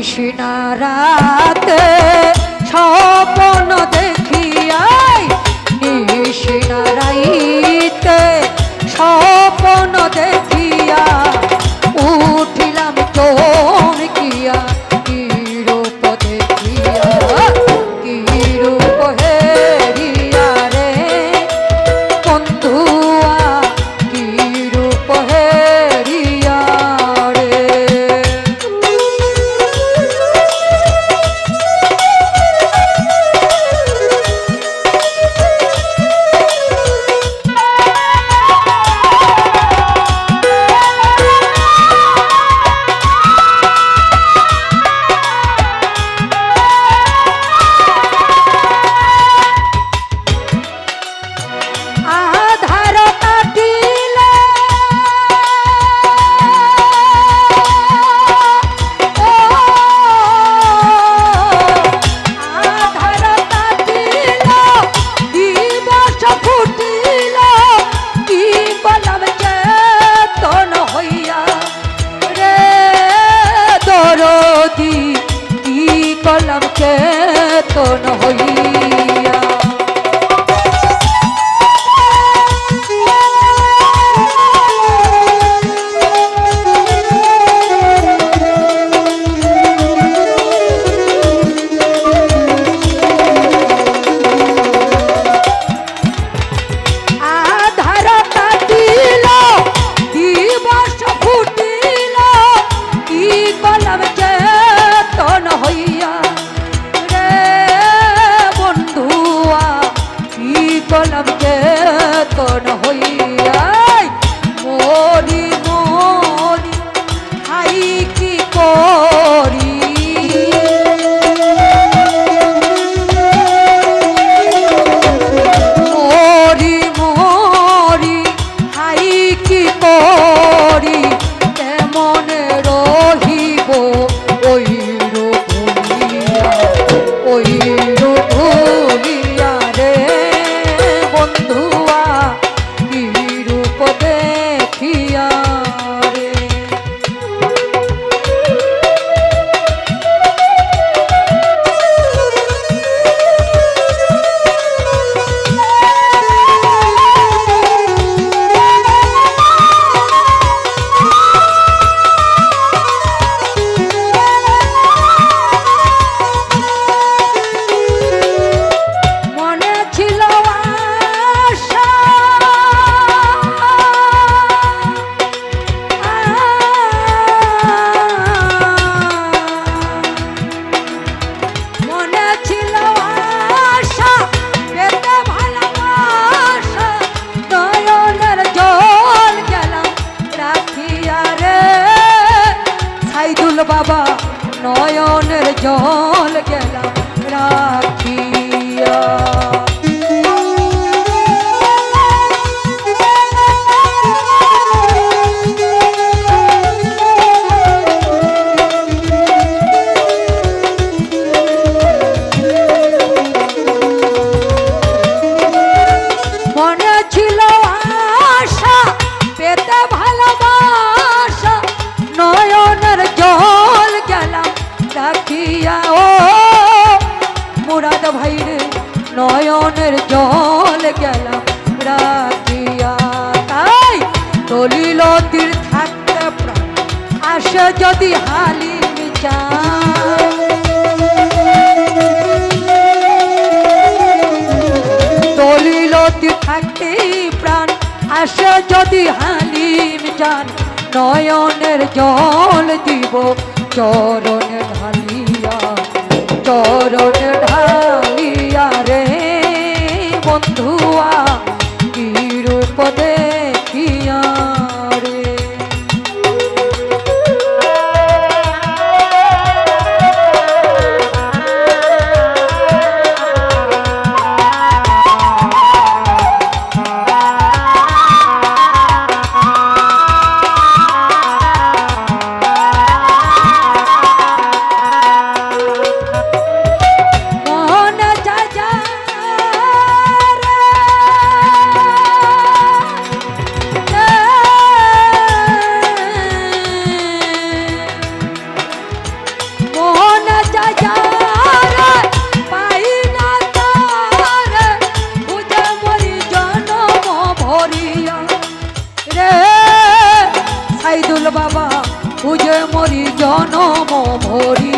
কৃষ্ণা রাতে স্বপ্ন দেখিয়াই নিশিনারাই বাবা নয়নের জল। গেল রাখিয়া। তাই তলিল তীর আসে যদি হালি চা তলিল তীর প্রাণ আসে যদি হালিম চান। নয়নের জল দিব চরণ ঢালিয়া চরণের আইদুল বাবা পুজো মরি জনম ভরি